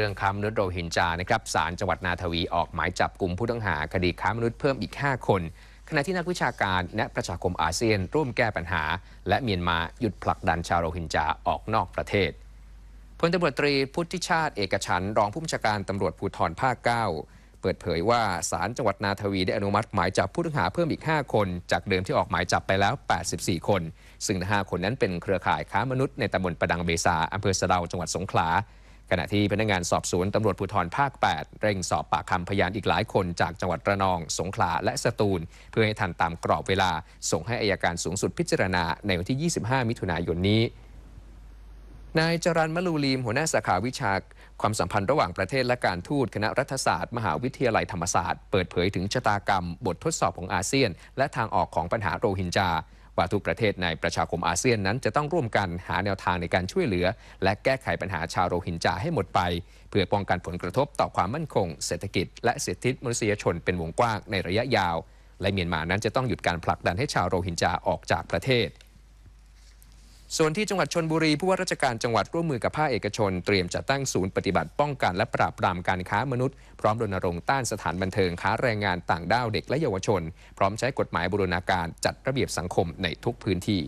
เรื่องค้ามนุษย์โรฮิงญานะครับศาลจังหวัดนาทวีออกหมายจับกลุ่มผู้ต้องหาคดีค้ามนุษย์เพิ่มอีก 5 คน ขณะที่นักวิชาการและประชาคมอาเซียน ร่วมแก้ปัญหา และเมียนมาหยุดผลักดันชาวโรฮิงญาออกนอกประเทศพลตำรวจตรีพุทธิชาติเอกฉันรองผู้บัญชาการตำรวจภูธรภาค 9 เปิดเผยว่าศาลจังหวัดนาทวีได้อนุมัติหมายจับผู้ต้องหาเพิ่มอีก 5 คน จากเดิมที่ออกหมายจับไปแล้ว 84 คน ซึ่งทั้ง5คนนั้นเป็นเครือข่ายค้ามนุษย์ในตำบลประดังเบซาอำเภอสะเดาจังหวัดสงขลา ณะที่พนักงานสอบสวนตำรวจภูธรภาค 8 เร่งสอบปากคำพยานอีกหลายคนจากจังหวัดระนอง สงขลาและสตูล เพื่อให้ทันตามกรอบเวลา ส่งให้อายการสูงสุดพิจารณาในวันที่ 25 มิถุนายนนี้นายจรันมะลูลีม หัวหน้าสาขาวิชาความสัมพันธ์ระหว่างประเทศและการทูตคณะรัฐศาสตร์ มหาวิทยาลัยธรรมศาสตร์ เปิดเผยถึงชะตากรรม บททดสอบของอาเซียน และทางออกของปัญหาโรฮิงญา ว่าทุกประเทศในประชาคมอาเซียนนั้นจะต้องร่วมกันหาแนวทางในการช่วยเหลือ และแก้ไขปัญหาชาวโรฮิงญาให้หมดไป เพื่อป้องกันผลกระทบต่อความมั่นคง เศรษฐกิจ และสิทธิมนุษยชนเป็นวงกว้างในระยะยาว และเมียนมานั้นจะต้องหยุดการผลักดันให้ชาวโรฮิงญาออกจากประเทศ ส่วนที่จังหวัดชนบุรีผู้ว่าราชการจังหวัดร่วมมือกับภาคเอกชน เตรียมจัดตั้งศูนย์ปฏิบัติป้องกันและปราบปรามการค้ามนุษย์พร้อมรณรงค์ต้านสถานบันเทิงค้าแรงงานต่างด้าวเด็กและเยาวชน พร้อมใช้กฎหมายบูรณาการจัดระเบียบสังคมในทุกพื้นที่